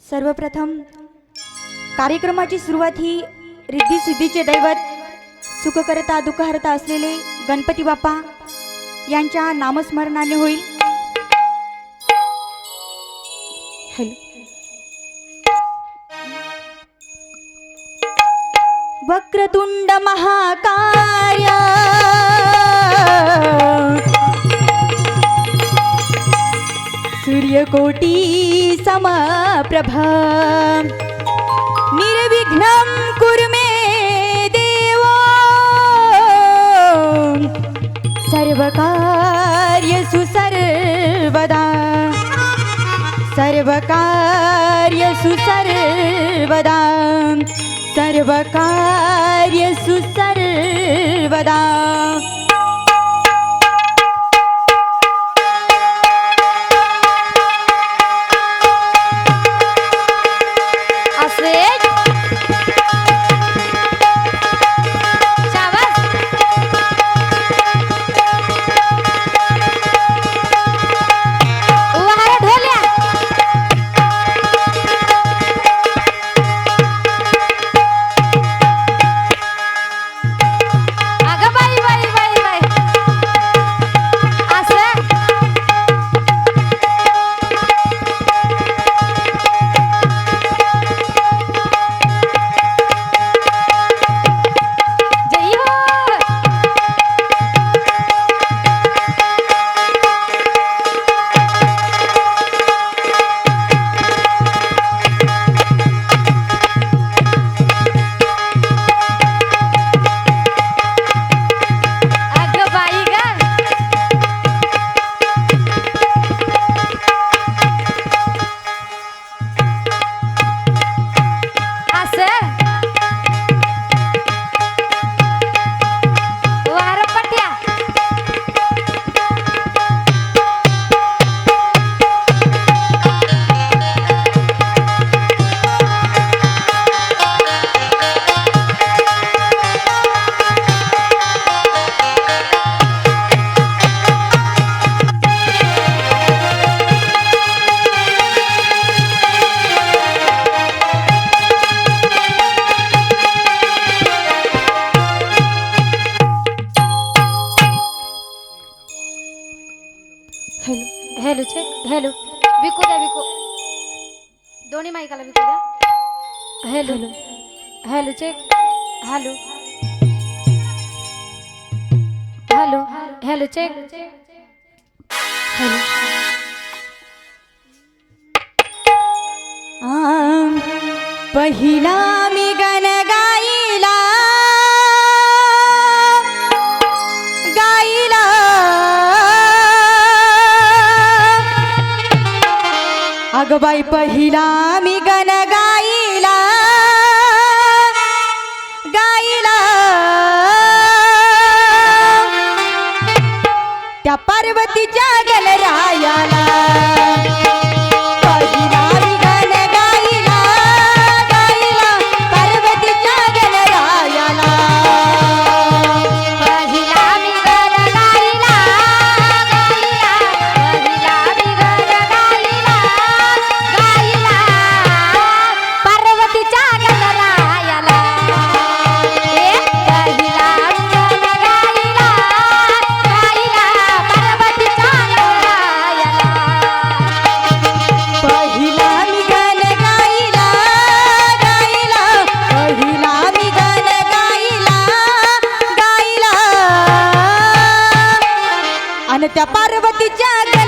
सर्वप्रथम कार्यक्रमाची सुरुवात ही रिद्धी सिद्धीचे दैवत सुखकर्ता दुःखहर्ता असलेले गणपती बाप्पा यांच्या नामस्मरणाने होईल. हॅलो. वक्रतुंड महाकाय. सूर्यकोटी समप्रभ निर्विघ्नं कुरु मे देव। सर्वकार्यसु सर्वदा। सर्वकार्यसु सर्वदा। सर्वकार्यसु सर्वदा। विकू द्या hello. Hello. Check. Hello. Hello. Hello check. Hello पहिला मी गण गाईला गाईला अगं बाई पहिला setiap parwati jaga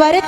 बाई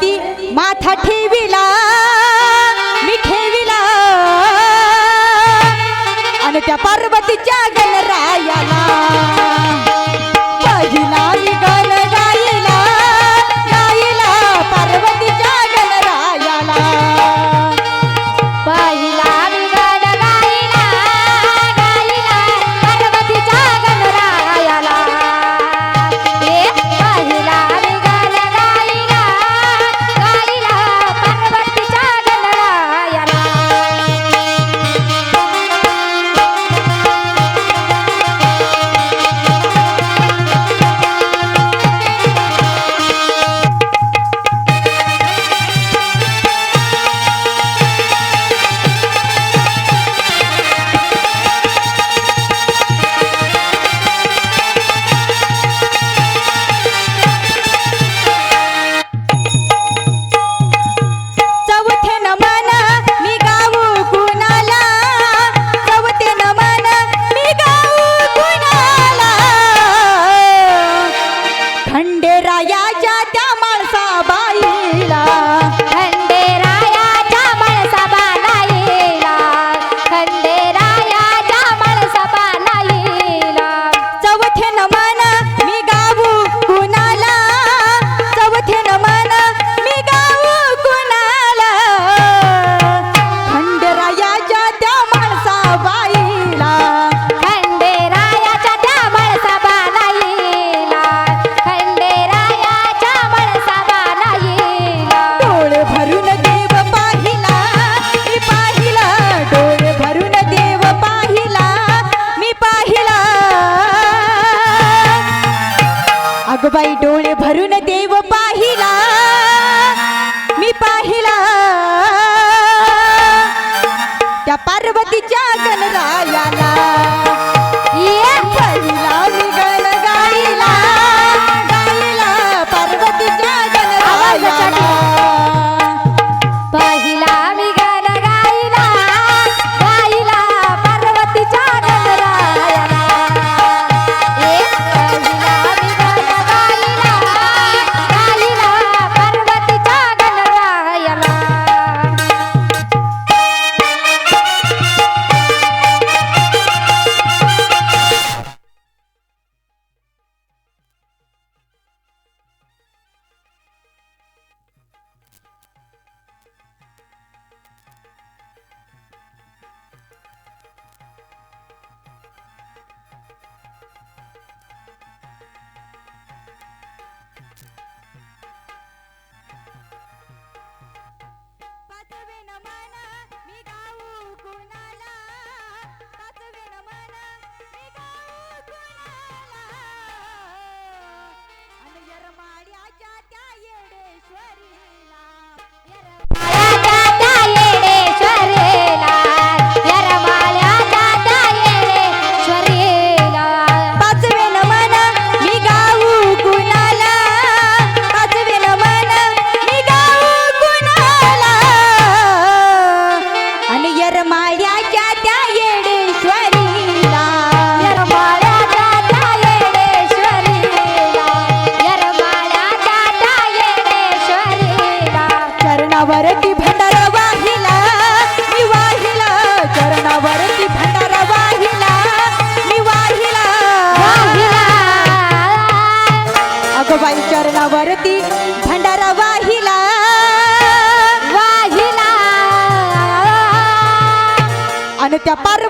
para